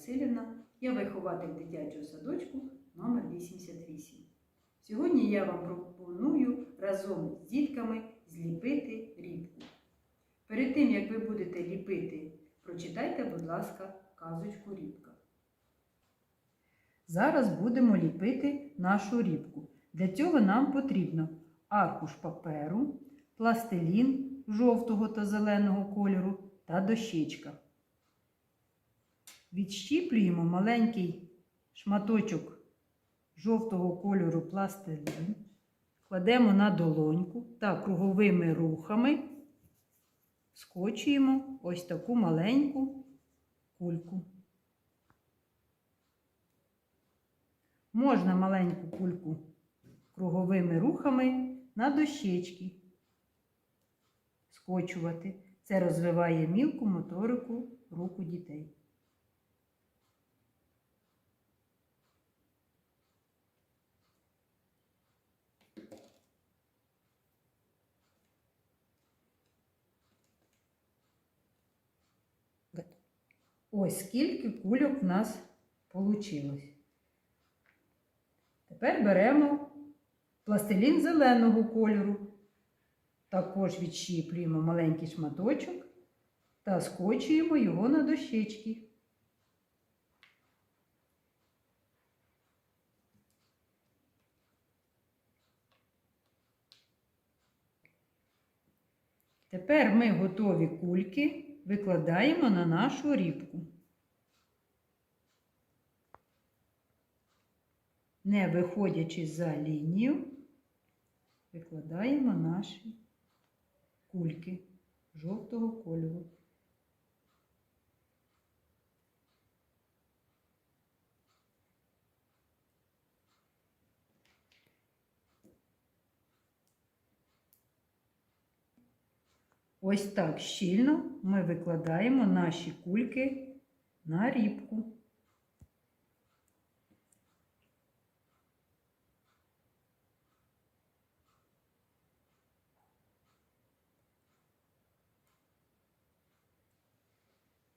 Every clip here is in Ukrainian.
Васильівна, я вихователь дитячого садочку номер 88. Сьогодні я вам пропоную разом з дітками зліпити рібку. Перед тим, як ви будете ліпити, прочитайте, будь ласка, казочку рібка. Зараз будемо ліпити нашу рібку. Для цього нам потрібно аркуш паперу, пластилін жовтого та зеленого кольору та дощечка. Відщіплюємо маленький шматочок жовтого кольору пластилін, кладемо на долоньку та круговими рухами скочуємо ось таку маленьку кульку. Можна маленьку кульку круговими рухами на дощечки скочувати. Це розвиває мілку моторику руку дітей. Ось скільки кульок в нас вийшло. Тепер беремо пластилін зеленого кольору. Також відщіплюємо маленький шматочок та скочуємо його на дощечки. Тепер ми готові кульки викладаємо на нашу рібку. Не виходячи за лінію, викладаємо наші кульки жовтого кольору. Ось так щільно ми викладаємо наші кульки на рібку.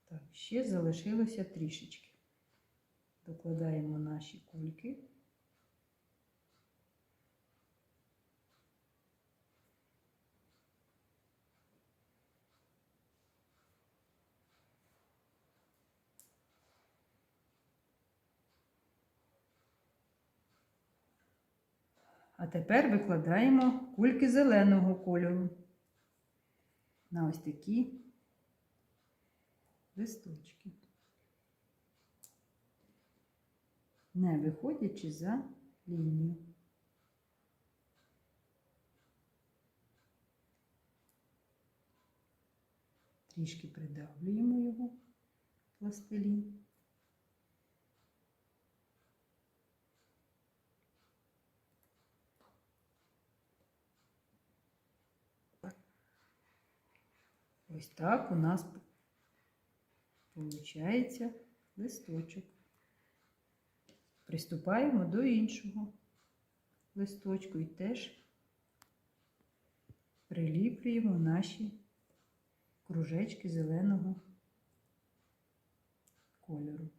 Так, ще залишилося трішечки. Докладаємо наші кульки. А тепер викладаємо кульки зеленого кольору на ось такі листочки, не виходячи за лінію. Трішки придавлюємо його пластилін. Ось так у нас виходить листочок. Приступаємо до іншого листочку і теж приліплюємо наші кружечки зеленого кольору.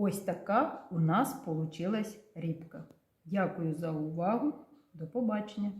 Ось така у нас получилась рибка. Дякую за увагу. До побачення!